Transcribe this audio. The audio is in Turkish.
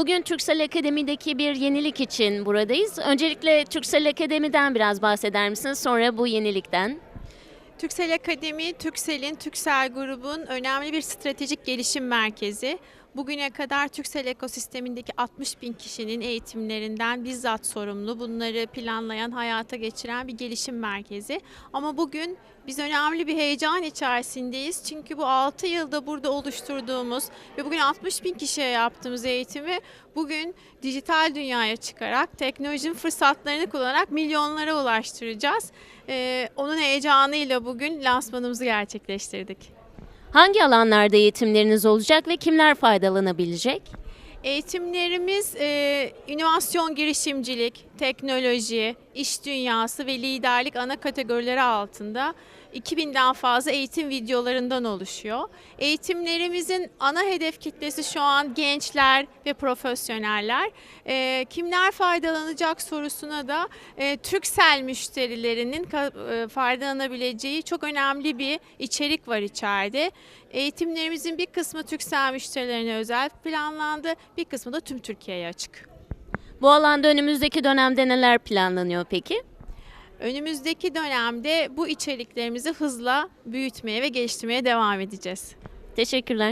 Bugün Türksel Akademi'deki bir yenilik için buradayız. Öncelikle Türksel Akademi'den biraz bahseder misiniz? Sonra bu yenilikten. Türksel Akademi, Türksel'in, Türksel grubun önemli bir stratejik gelişim merkezi. Bugüne kadar Türksel ekosistemindeki 60 bin kişinin eğitimlerinden bizzat sorumlu, bunları planlayan, hayata geçiren bir gelişim merkezi. Ama bugün biz önemli bir heyecan içerisindeyiz. Çünkü bu 6 yılda burada oluşturduğumuz ve bugün 60 bin kişiye yaptığımız eğitimi bugün dijital dünyaya çıkarak, teknolojinin fırsatlarını kullanarak milyonlara ulaştıracağız. Ee, onun heyecanıyla bugün lansmanımızı gerçekleştirdik. Hangi alanlarda eğitimleriniz olacak ve kimler faydalanabilecek? Eğitimlerimiz e, inovasyon girişimcilik, teknoloji, iş dünyası ve liderlik ana kategorileri altında 2000'den fazla eğitim videolarından oluşuyor. Eğitimlerimizin ana hedef kitlesi şu an gençler ve profesyoneller. E, kimler faydalanacak sorusuna da e, Türksel müşterilerinin e, faydalanabileceği çok önemli bir içerik var içeride. Eğitimlerimizin bir kısmı Türksel müşterilerine özel planlandı, bir kısmı da tüm Türkiye'ye açık. Bu alanda önümüzdeki dönemde neler planlanıyor peki? Önümüzdeki dönemde bu içeriklerimizi hızla büyütmeye ve geliştirmeye devam edeceğiz. Teşekkürler.